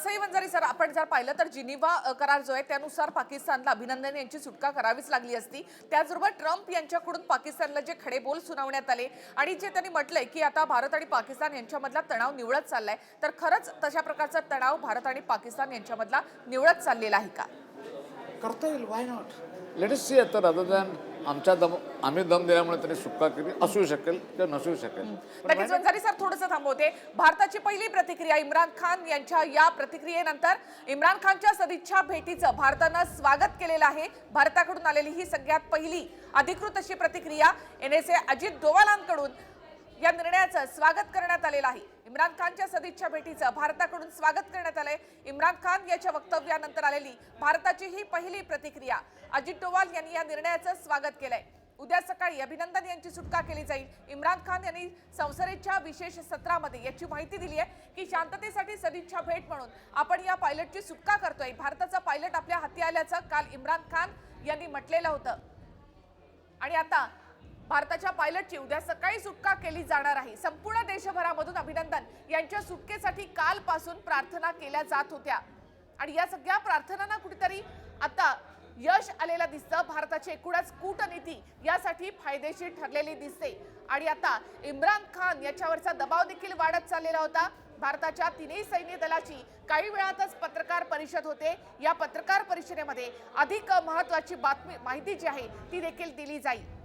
तसंही वंजारी सर आपण जर पाहिलं तर जिनिव्हा करार जो आहे त्यानुसार पाकिस्तानला अभिनंदन यांची सुटका करावीच लागली असती. त्याचबरोबर ट्रम्प यांच्याकडून पाकिस्तानला जे खडे बोल सुनावण्यात आले आणि जे त्यांनी म्हटलंय की आता भारत आणि पाकिस्तान यांच्यामधला तणाव निवळत चाललाय तर खरंच तशा प्रकारचा तणाव भारत आणि पाकिस्तान यांच्यामधला निवळत चाललेला आहे का? करता येईल वाय नॉट लेट सी आता रादर आमच्या दम आम्ही दम दिल्यामुळे त्यांनी सुटका केली असू शकेल किंवा नसू शकेल. पण नक्कीच वंजारी सर थोडंसं थांबवते. भारताची पहिली प्रतिक्रिया इम्रान खान यांच्या या प्रतिक्रियेनंतर इम्रान खानच्या सदिच्छा भेटीचं भारतानं स्वागत केलेलं आहे. भारताकडून आलेली ही सगळ्यात पहिली अधिकृत अशी प्रतिक्रिया. एन एस ए अजित डोवालांकडून या निर्णयाचं स्वागत करण्यात आलेलं आहे. इम्रान खानच्या सदिच्छा भेटीचं भारताकडून स्वागत करण्यात आलंय. इम्रान खान याच्या वक्तव्यानंतर आलेली भारताची ही पहिली प्रतिक्रिया. अजित डोवाल यांनी या निर्णयाचं स्वागत केलंय. उद्या सकाळी अभिनंदन यांची सुटका केली जाईल. इम्रान खान यांनी संसदेच्या विशेष सत्रामध्ये याची माहिती दिली आहे की शांततेसाठी सदिच्छा भेट म्हणून आपण या पायलटची सुटका करतोय. भारताचा पायलट आपल्या हाती आल्याचं काल इम्रान खान यांनी म्हटलेलं होतं. आणि आता भारताच्या पायलटची उद्या सकाळी सुटका केली जाणार आहे. संपूर्ण देशभरामधून अभिनंदन. यांच्या सुटकेसाठी कालपासून प्रार्थना केल्या जात होत्या. आणि या सगळ्या प्रार्थनांना कुठेतरी आता यश आलेलं दिसतं. भारताची एकूणच कूटनीती यासाठी फायदेशीर ठरलेली दिसते. आणि आता इम्रान खान याच्यावरचा दबाव देखील वाढत चाललेला होता. भारताच्या तिन्ही सैन्य दलाची काही वेळातच पत्रकार परिषद होते. या पत्रकार परिषदेमध्ये अधिक महत्वाची बातमी माहिती जी आहे ती देखील दिली जाईल.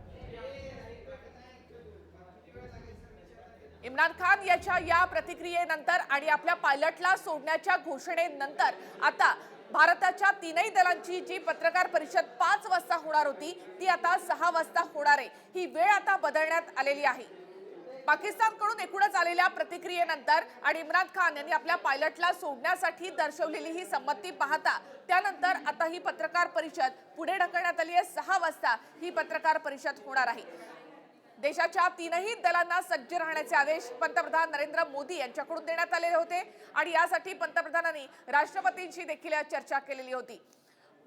इम्रान खान याच्या या प्रतिक्रियेनंतर आणि आपल्या पायलटला सोडण्याच्या घोषणेनंतर आता भारताच्या तीनही दलांची जी पत्रकार परिषद पाच वाजता होणार होती ती आता सहा वाजता होणार आहे. ही वेळ आता बदलण्यात आलेली आहे. पाकिस्तानकडून एकूणच आलेल्या प्रतिक्रियेनंतर आणि इम्रान खान यांनी आपल्या पायलटला सोडण्यासाठी दर्शवलेली ही संमती पाहता त्यानंतर आता ही पत्रकार परिषद पुढे ढकलण्यात आली आहे. सहा वाजता ही पत्रकार परिषद होणार आहे. देशाच्या तीनही दलांना सज्ज राहण्याचे आदेश पंतप्रधान नरेंद्र मोदी यांच्याकडून देण्यात आलेले होते. आणि यासाठी पंतप्रधानांनी राष्ट्रपतींशी देखील चर्चा केलेली होती.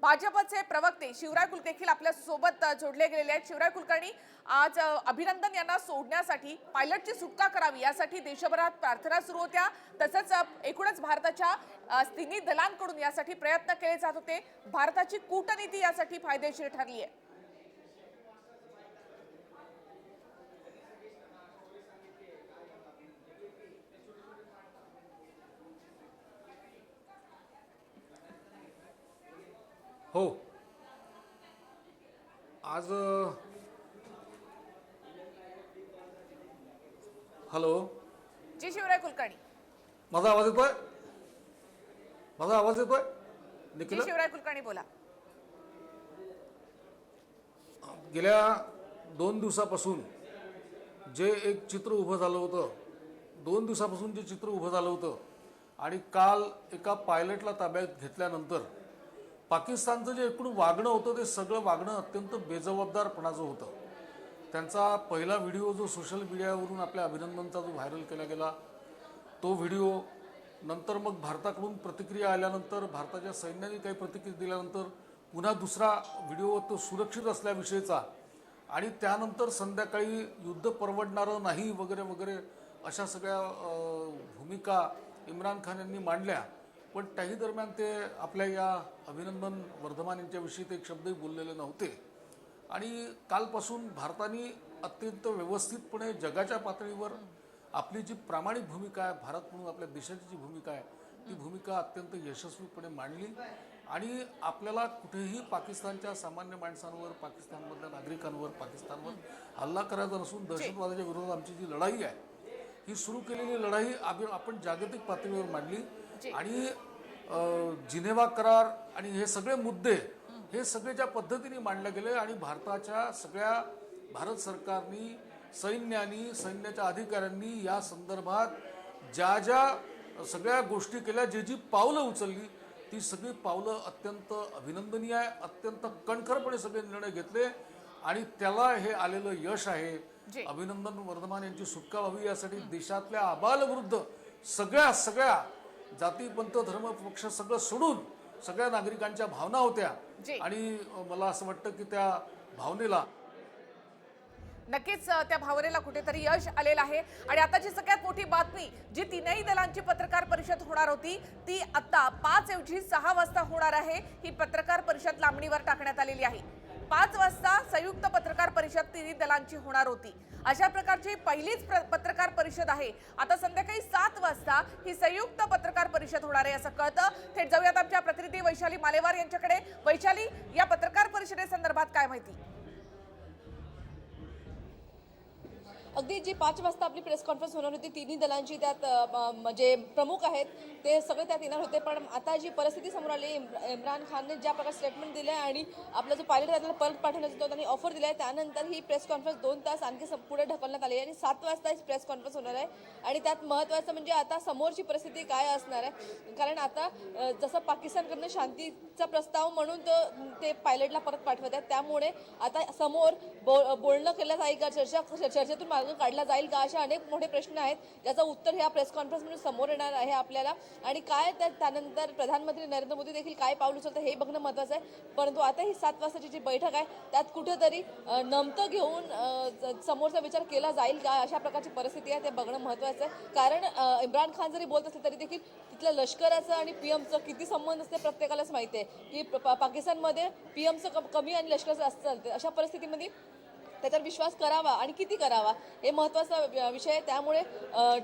भाजपचे प्रवक्ते शिवराय कुल देखील आपल्यासोबत जोडले गेलेले आहेत. शिवराय कुलकर्णी आज अभिनंदन यांना सोडण्यासाठी पायलटची सुटका करावी यासाठी देशभरात प्रार्थना सुरू होत्या. तसंच एकूणच भारताच्या तिन्ही दलांकडून यासाठी प्रयत्न केले जात होते. भारताची कूटनीती यासाठी फायदेशीर ठरली आहे हो आज हॅलो? जी शिवराय कुलकर्णी. माझा आवाज येतोय? माझा आवाज येतोय? जी निखिल शिवराय कुलकर्णी बोला. गेल्या दोन दिवसापासून जे एक चित्र उभं झालं होतं दोन दिवसापासून जे चित्र उभं झालं होतं आणि काल एका पायलटला ताब्यात घेतल्यानंतर पाकिस्तानचं जे एकूण वागणं होतं ते सगळं वागणं अत्यंत बेजबाबदारपणाचं होतं. त्यांचा पहिला व्हिडिओ जो सोशल मीडियावरून आपल्या अभिनंदनचा जो व्हायरल केला गेला तो व्हिडिओ नंतर मग भारताकडून प्रतिक्रिया आल्यानंतर भारताच्या सैन्याने काही प्रतिक्रिया दिल्यानंतर पुन्हा दुसरा व्हिडिओ तो सुरक्षित असल्याविषयीचा आणि त्यानंतर संध्याकाळी युद्ध परवडणारं नाही वगैरे वगैरे अशा सगळ्या भूमिका इम्रान खान यांनी मांडल्या. पण त्याही दरम्यान ते आपल्या या अभिनंदन वर्धमान यांच्याविषयी ते एक शब्दही बोललेले नव्हते. आणि कालपासून भारताने अत्यंत व्यवस्थितपणे जगाच्या पातळीवर आपली जी प्रामाणिक भूमिका आहे भारत म्हणून आपल्या देशाची जी भूमिका आहे ती भूमिका अत्यंत यशस्वीपणे मांडली. आणि आपल्याला कुठेही पाकिस्तानच्या सामान्य माणसांवर पाकिस्तानमधल्या नागरिकांवर पाकिस्तानवर हल्ला करायचा नसून दहशतवादाच्या विरोधात आमची जी लढाई आहे ही सुरू केलेली लढाई आपण जागतिक पातळीवर मांडली. आणि जिनेवा करार आणि हे सगळे मुद्दे हे सगळे ज्या पद्धतीने मांडले गेले आणि भारताच्या सगळ्या भारत सरकारनी सैन्यानी सैन्याच्या अधिकाऱ्यांनी या संदर्भात ज्या ज्या सगळ्या गोष्टी केल्या जे जी पावलं उचलली ती सगळी पावलं अत्यंत अभिनंदनीय आहे अत्यंत कणखरपणे सगळे निर्णय घेतले आणि त्याला हे आलेलं यश. आहे अभिनंदन वर्धमान यांची सुटका व्हावी यासाठी देशातल्या आबालवृद्ध सगळ्या सगळ्या जाती पंथ धर्म पक्ष सगळं सोडून सगळ्या नागरिकांच्या भावना होत्या. जी. आणि मला असं वाटतं की त्या भावनेला नक्कीच त्या भावनेला कुठेतरी यश आलेलं आहे. आणि आताची सगळ्यात मोठी बातमी जी तीनही दलांची पत्रकार परिषद होणार होती ती आता पाच ऐवजी सहा वाजता होणार आहे. ही पत्रकार परिषद लांबणीवर टाकण्यात आलेली आहे. पाच वाजता संयुक्त पत्रकार परिषद तिन्ही दलांची होणार होती. अशा प्रकारची पहिलीच प्र- पत्रकार परिषद आहे. आता संध्याकाळी सात वाजता ही संयुक्त पत्रकार परिषद होणार आहे असं कळतं. थेट जाऊयात आमच्या प्रतिनिधी वैशाली मालेवार यांच्याकडे. वैशाली या पत्रकार परिषदेसंदर्भात काय माहिती? अगदी जी पाच वाजता आपली प्रेस कॉन्फरन्स होणार होती तिन्ही दलांची त्यात म्हणजे प्रमुख आहेत ते सगळे त्यात येणार होते. पण आता जी परिस्थिती समोर आली इम्रान खानने ज्या प्रकारे स्टेटमेंट दिलं आहे आणि आपला जो पायलट आहे त्याला परत पाठवण्याचा तो त्यांनी ऑफर दिला आहे त्यानंतर ही प्रेस कॉन्फरन्स दोन तास आणखी पुढे ढकलण्यात आली आहे आणि सात वाजता ही प्रेस कॉन्फरन्स होणार आहे. आणि त्यात महत्त्वाचं म्हणजे आता समोरची परिस्थिती काय असणार आहे? कारण आता जसं पाकिस्तानकडनं शांतीचा प्रस्ताव म्हणून तो ते पायलटला परत पाठवत आहेत त्यामुळे आता समोर बो बोलणं केलं जाईल का चर्चा चर्चेतून मार्ग काढला जाईल का? असे अनेक मोठे प्रश्न आहेत. ज्याचं उत्तर ह्या प्रेस कॉन्फरन्समधून समोर येणार आहे आपल्याला. आणि काय त्या त्यानंतर प्रधानमंत्री नरेंद्र मोदी देखील काय पाऊल उचलतं हे बघणं महत्त्वाचं आहे. परंतु आता ही सात वाजताची जी बैठक आहे त्यात कुठेतरी नमतं घेऊन समोरचा विचार केला जाईल का? अशा प्रकारची परिस्थिती आहे ते बघणं महत्त्वाचं आहे. कारण इम्रान खान जरी बोलत असले तरी देखील तिथल्या लष्कराचं आणि पी एमचं किती संबंध असते प्रत्येकालाच माहिती आहे. की प- पाकिस्तानमध्ये पीएमचं कमी आणि लष्कराचं जास्त चालते अशा परिस्थितीमध्ये त्याच्यावर विश्वास करावा आणि किती करावा हे महत्त्वाचा विषय आहे. त्यामुळे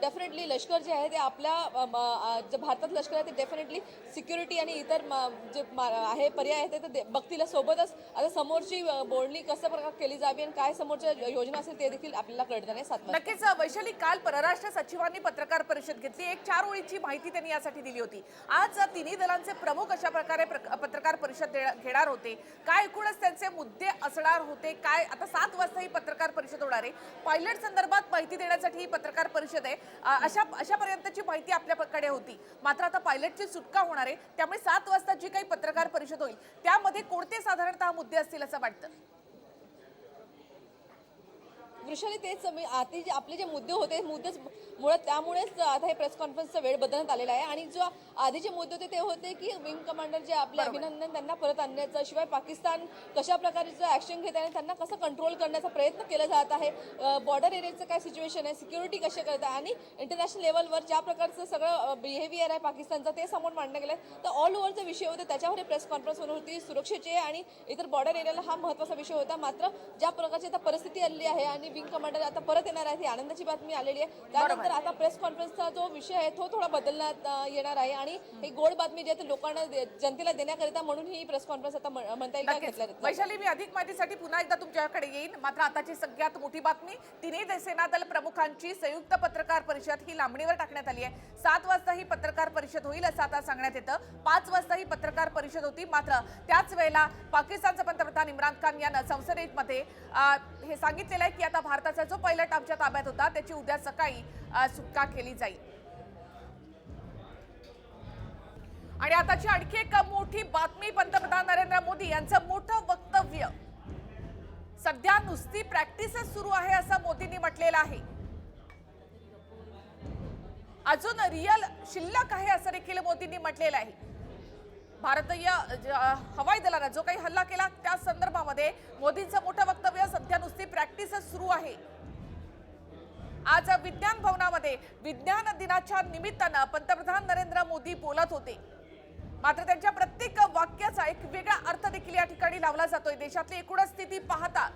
डेफिनेटली लष्कर जे आहे ते आपल्या जे भारतात लष्कर आहे ते डेफिनेटली सिक्युरिटी आणि इतर म- जे आहे पर्याय आहे ते ते बघतील सोबतच. आता समोरची बोलणी कसं प्रकार केली जावी आणि काय समोरच्या योजना असेल ते देखील आपल्याला कळणार आहे. सात नक्कीच वैशाली काल परराष्ट्र सचिवांनी पत्रकार परिषद घेतली. एक चार ओळीची माहिती त्यांनी यासाठी दिली होती. आज तिन्ही दलांचे प्रमुख अशा प्रकारे पत्रकार परिषद घेणार होते. काय एकूणच त्यांचे मुद्दे असणार होते? काय आता सात वाजता ही पत्रकार परिषद होणार आहे. पायलट संदर्भात माहिती देण्यासाठी ही पत्रकार परिषद आहे. अशा अशापर्यंतची माहिती आपल्याकडे होती. मात्र आता पायलटची सुटका होणार आहे. त्यामुळे सात वाजता जी काही पत्रकार परिषद होईल त्यामध्ये कोणते साधारणतः मुद्दे असतील असं वाटतं? वृषाली तेच मी आधी जे आपले जे मुद्दे होते मुद्देच मुळात त्यामुळेच आता हे प्रेस कॉन्फरन्सचा वेळ बदलण्यात आलेला आहे. आणि जो आधीचे मुद्दे होते ते होते की विंग कमांडर जे आपले अभिनंदन त्यांना परत आणण्याचं शिवाय पाकिस्तान कशा प्रकारचं ऍक्शन घेत आहे आणि त्यांना कसं कंट्रोल करण्याचा प्रयत्न केला जात आहे बॉर्डर एरियाचं काय सिच्युएशन आहे सिक्युरिटी कशी करत आहे आणि इंटरनॅशनल लेवलवर ज्या प्रकारचं सगळं बिहेवियर आहे पाकिस्तानचं ते समोर मांडलं गेलं आहे तर ऑल ओव्हरचा विषय होते त्याच्यावर प्रेस कॉन्फरन्स होणार होती सुरक्षेचे आणि इतर बॉर्डर एरियाला हा महत्त्वाचा विषय होता. मात्र ज्या प्रकारची आता परिस्थिती आलेली आहे आणि विंग कमांडर आता परत येणार आहे. ही आनंदाची बातमी आलेली आहे. त्यानंतर आता प्रेस कॉन्फरन्सचा जो विषय आहे तो थोडा बदलण्यात येणार आहे. आणि ही गोड बातमी जी आहे लोकांना जनतेला देण्याकरिता म्हणून ही प्रेस कॉन्फरन्स आता म्हण- म्हणता येईल. घेतल्या. वैशाली मी अधिक माहितीसाठी पुन्हा एकदा तुमच्याकडे येईन. मात्र आताची सगळ्यात मोठी बातमी तिन्ही दे- सेनादल प्रमुखांची संयुक्त पत्रकार परिषद ही लांबणीवर टाकण्यात आली आहे. सात वाजता ही पत्रकार परिषद होईल असं आता सांगण्यात येतं. पाच वाजता ही पत्रकार परिषद होती. मात्र त्याच वेळेला पाकिस्तानचे पंतप्रधान इम्रान खान यानं संसदेमध्ये हे सांगितलेलं आहे की आता भारताचा जो पहिला टापच्या ताब्यात होता त्याची उद्या सकाळी सुटका केली जाईल. आणि आताची आणखी एक मोठी बातमी पंतप्रधान नरेंद्र मोदी यांचं मोठं वक्तव्य. सध्या नुसती प्रॅक्टिसच सुरू आहे असं मोदींनी म्हटलेलं आहे. अजून रिअल शिल्लक आहे असं देखील मोदींनी म्हटलेलं आहे. भारतीय ज- हवाई दलानं जो काही हल्ला केला त्या संदर्भामध्ये मोदींचं मोठं वक्तव्य सध्या नुसती प्रॅक्टिसच सुरू आहे. आज विज्ञान भवनामध्ये विज्ञान दिनाच्या निमित्तानं पंतप्रधान नरेंद्र मोदी बोलत होते. मात्र त्यांच्या प्रत्येक वाक्याचा एक वेगळा अर्थ देखील या ठिकाणी लावला जातोय. देशातली एकूणच स्थिती पाहता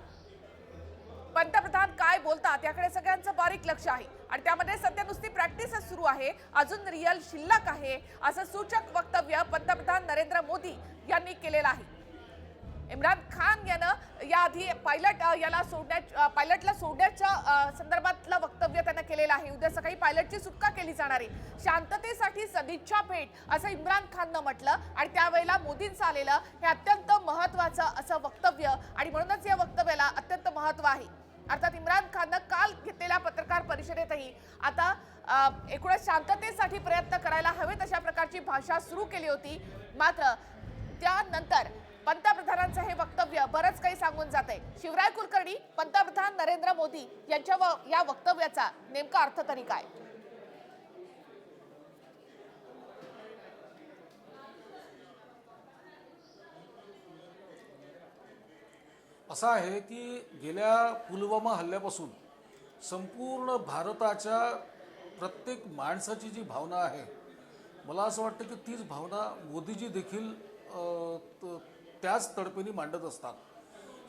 पंतप्रधान काय बोलतात याकडे सगळ्यांचं बारीक लक्ष आहे. आणि त्यामध्ये सध्या नुसती प्रॅक्टिसच सुरू आहे. अजून रिअल शिल्लक आहे असं सूचक वक्तव्य पंतप्रधान नरेंद्र मोदी यांनी केलेलं आहे. इम्रान खान यानं याआधी पायलट याला सोडण्या पायलटला सोडण्याच्या संदर्भातलं वक्तव्य त्यानं केलेलं आहे. उद्या सकाळी पायलटची सुटका केली जाणार आहे. शांततेसाठी सदिच्छा भेट असं इम्रान खाननं म्हटलं. आणि त्यावेळेला मोदींचं आलेलं हे अत्यंत महत्वाचं असं वक्तव्य. आणि म्हणूनच या वक्तव्याला अत्यंत महत्त्व आहे. अर्थात इम्रान खाननं काल घेतलेल्या पत्रकार परिषदेतही आता एकूणच शांततेसाठी प्रयत्न करायला हवेत अशा प्रकारची भाषा सुरू केली होती. मात्र त्यानंतर पंतप्रधानांचं हे वक्तव्य बरंच काही सांगून जात आहे शिवराय कुलकर्णी पंतप्रधान नरेंद्र मोदी यांच्या व या वक्तव्याचा नेमका अर्थ तरी काय? असं आहे की गेल्या पुलवामा हल्ल्यापासून संपूर्ण भारताच्या प्रत्येक माणसाची जी भावना आहे मला असं वाटतं की तीच भावना मोदीजी देखील त- त्याच तडपेने मांडत असतात.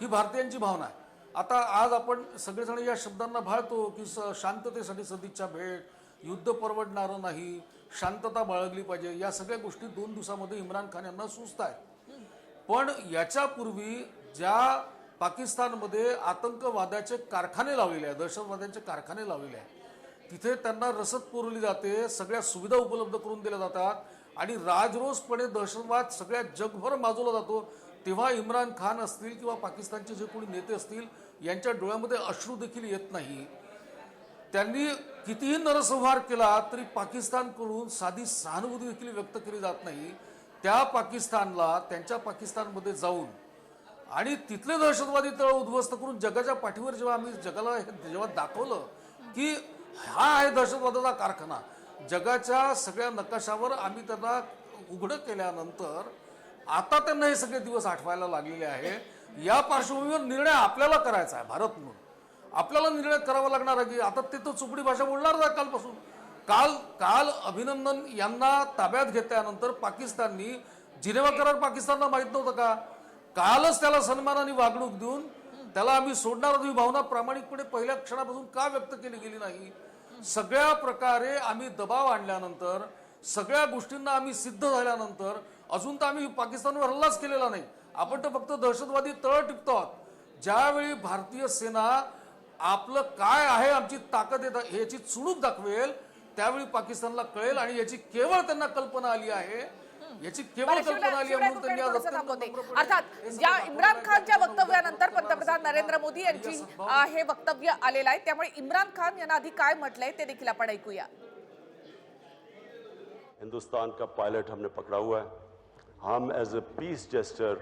ही भारतीयांची भावना आहे. आता आज आपण सगळेजण या शब्दांना भाळतो की स शांततेसाठी सदिच्छा भेट युद्ध परवडणारं नाही शांतता बाळगली पाहिजे या सगळ्या गोष्टी दोन दिवसामध्ये इम्रान खान यांना सुचत आहेत पण याच्यापूर्वी ज्या पाकिस्तानमध्ये आतंकवादाचे कारखाने लावलेले आहेत दहशतवाद्यांचे कारखाने लावलेले आहेत. तिथे त्यांना रसद पुरवली जाते सगळ्या सुविधा उपलब्ध करून दिल्या जातात आणि राजरोसपणे दहशतवाद सगळ्या जगभर माजवला जातो. तेव्हा इम्रान खान असतील किंवा पाकिस्तानचे जे कोणी नेते असतील यांच्या डोळ्यामध्ये अश्रू देखील येत नाही. त्यांनी कितीही नरसंहार केला तरी पाकिस्तानकडून साधी सहानुभूती देखील व्यक्त केली जात नाही. त्या पाकिस्तानला त्यांच्या पाकिस्तानमध्ये जाऊन आणि तिथले दहशतवादी तळ उद्ध्वस्त करून जगाच्या पाठीवर जेव्हा आम्ही जगाला जेव्हा दाखवलं की हा आहे दहशतवादाचा कारखाना जगाच्या सगळ्या नकाशावर आम्ही त्यांना उघडं केल्यानंतर आता त्यांना हे सगळे दिवस आठवायला लागलेले आहे. या पार्श्वभूमीवर निर्णय आपल्याला करायचा आहे भारत म्हणून. आपल्याला निर्णय करावा लागणार आहे की आता ते तर चुपडी भाषा बोलणार नाही कालपासून. काल काल अभिनंदन यांना ताब्यात घेतल्यानंतर पाकिस्ताननी जिनेवा करार पाकिस्तानला माहीत नव्हतं का? कालच त्याला सन्मानाने वागणूक देऊन त्याला आम्ही सोडणार ही भावना प्रामाणिकपणे पहिल्या क्षणापासून का व्यक्त केली गेली नाही? सगळ्या प्रकारे आम्ही दबाव आणल्यानंतर सगळ्या गोष्टींना आम्ही सिद्ध झाल्यानंतर अजून तर आम्ही पाकिस्तानवर हल्लाच केलेला नाही. आपण तर फक्त दहशतवादी तळ टिकतो आहोत. ज्यावेळी भारतीय सेना आपलं काय आहे आमची ताकद आहे याची चुणूक दाखवेल त्यावेळी पाकिस्तानला कळेल आणि याची केवळ त्यांना कल्पना आली आहे याची केवळ कल्पना आली थोडंसं अर्थात ज्या इम्रान. खानच्या वक्तव्यानंतर पंतप्रधान नरेंद्र मोदी यांची अ, हे वक्तव्य आलेलं आहे. त्यामुळे इम्रान खान यांना आधी काय म्हटलंय ते देखील आपण ऐकूया. हिंदुस्तान का पायलट हमने पकड़ा हुआ है? हम एज ए पीस जेस्टर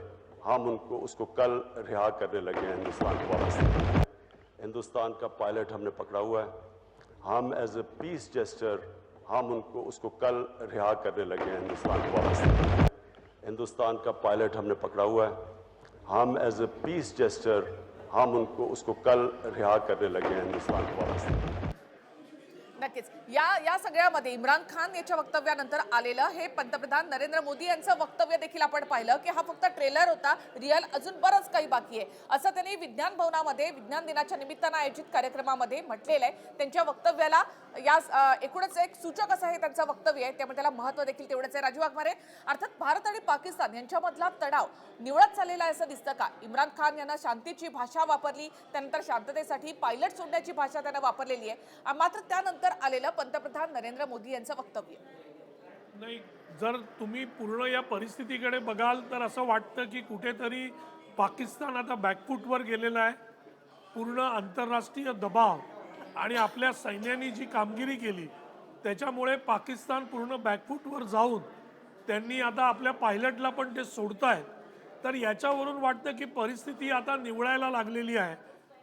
हम उनको उसको कल रिहा करने लगे हैं हिंदुस्तान को वापस। हिंदुस्तान का पायलट हमने पकड़ा हुआ है। हम एज ए पीस जेस्टर हम उनको, उसको कल रिहा करने लगे हैं हिंदुस्तान को वापस। हिंदुस्तान का पायलट हमने पकड़ा हुआ है। हम एज ए पीस जेस्टर हम उनको, उसको कल रिहा करने लगे हैं हिंदुस्तान को वापस। नक्कीच. या या सगळ्यामध्ये इम्रान खान याच्या वक्तव्यानंतर आलेलं हे पंतप्रधान नरेंद्र मोदी यांचं वक्तव्य देखील आपण पाहिलं की हा फक्त ट्रेलर होता रिअल अजून बरंच काही बाकी आहे. असं त्यांनी विज्ञान भवनामध्ये विज्ञान दिनाच्या निमित्तानं आयोजित कार्यक्रमामध्ये म्हटलेलं आहे. त्यांच्या वक्तव्याला या एकूणच एक सूचक असं हे त्यांचं वक्तव्य आहे. त्यामुळे त्याला महत्त्व देखील तेवढंच आहे. राजू वाघमारे अर्थात भारत आणि पाकिस्तान यांच्यामधला तणाव निवडत चाललेला आहे असं दिसतं का? इम्रान खान यांना शांतीची भाषा वापरली त्यानंतर शांततेसाठी पायलट सोडण्याची भाषा त्यांना वापरलेली आहे. मात्र त्यानंतर आलेलं पंतप्रधान नरेंद्र मोदी यांचं वक्तव्य. नाही जर तुम्ही पूर्ण या परिस्थितीकडे बघाल तर असं वाटतं की कुठेतरी पाकिस्तान आता बॅकफूटवर गेलेलं आहे. पूर्ण आंतरराष्ट्रीय दबाव आणि आपल्या सैन्याने जी कामगिरी केली त्याच्यामुळे पाकिस्तान पूर्ण बॅकफूटवर जाऊन त्यांनी आता आपल्या पायलटला पण ते सोडतायत. तर याच्यावरून वाटतं की परिस्थिती आता निवळायला लागलेली आहे.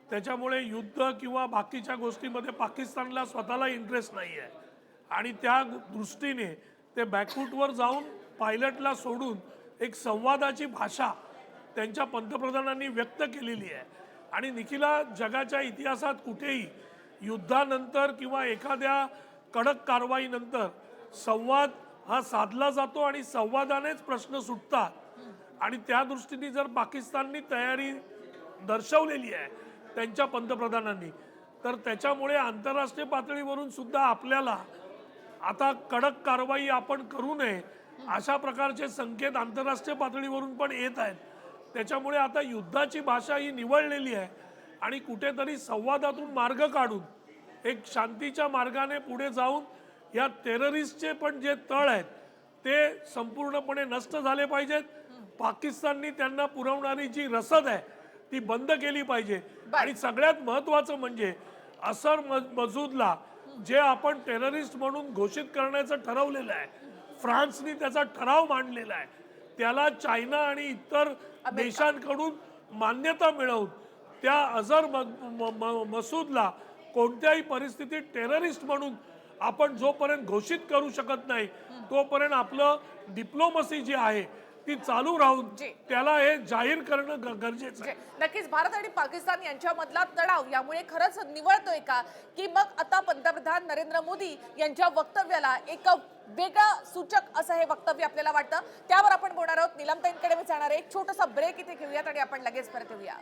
त्याच्यामुळे युद्ध किंवा बाकीच्या गोष्टीमध्ये पाकिस्तानला स्वतःला इंटरेस्ट नाही आहे आणि त्या दृष्टीने ते बॅकफूटवर जाऊन पायलटला सोडून एक संवादाची भाषा त्यांच्या पंतप्रधानांनी व्यक्त केलेली आहे. आणि निखिला जगाच्या इतिहासात कुठेही युद्धानंतर किंवा एखाद्या कडक कारवाईनंतर संवाद हा साधला जातो आणि संवादानेच प्रश्न सुटतात. आणि त्या दृष्टीने जर पाकिस्ताननी तयारी दर्शवलेली आहे त्यांच्या पंतप्रधानांनी. तर त्याच्यामुळे आंतरराष्ट्रीय पातळीवरून सुद्धा आपल्याला आता कडक कारवाई आपण करू नये अशा प्रकारचे संकेत आंतरराष्ट्रीय पातळीवरून पण येत आहेत. त्याच्यामुळे आता युद्धाची भाषा ही निवळलेली आहे आणि कुठेतरी संवादातून मार्ग काढून एक शांतीच्या मार्गाने पुढे जाऊन या टेररिस्टचे पण जे तळ आहेत ते संपूर्णपणे नष्ट झाले पाहिजेत. पाकिस्ताननी त्यांना पुरवणारी जी रसद आहे ती बंद केली पाहिजे. आणि सगळ्यात महत्वाचं म्हणजे असर म- मसूदला जे आपण टेररिस्ट म्हणून घोषित करण्याचं ठरवलेलं आहे. फ्रान्सनी त्याचा ठराव मांडलेला आहे. त्याला चायना आणि इतर देशांकडून मान्यता मिळवून त्या अझर म- मसूदला कोणत्याही परिस्थितीत टेररिस्ट म्हणून आपण जोपर्यंत घोषित करू शकत नाही तोपर्यंत आपलं डिप्लोमसी जी आहे ती चालू राहून जी. त्याला हे जाहीर करणं गरजेचं आहे. नक्कीच भारत आणि पाकिस्तान यांच्यामधला तणाव यामुळे खरंच निवळतोय का? की मग आता पंतप्रधान नरेंद्र मोदी यांच्या वक्तव्याला एक वेगळं सूचक असं हे वक्तव्य आपल्याला वाटतं. त्यावर आपण बोलणार आहोत. निलमताईंकडे मी जाणार आहे. एक छोटासा ब्रेक इथे घेऊयात आणि आपण लगेच परत येऊया.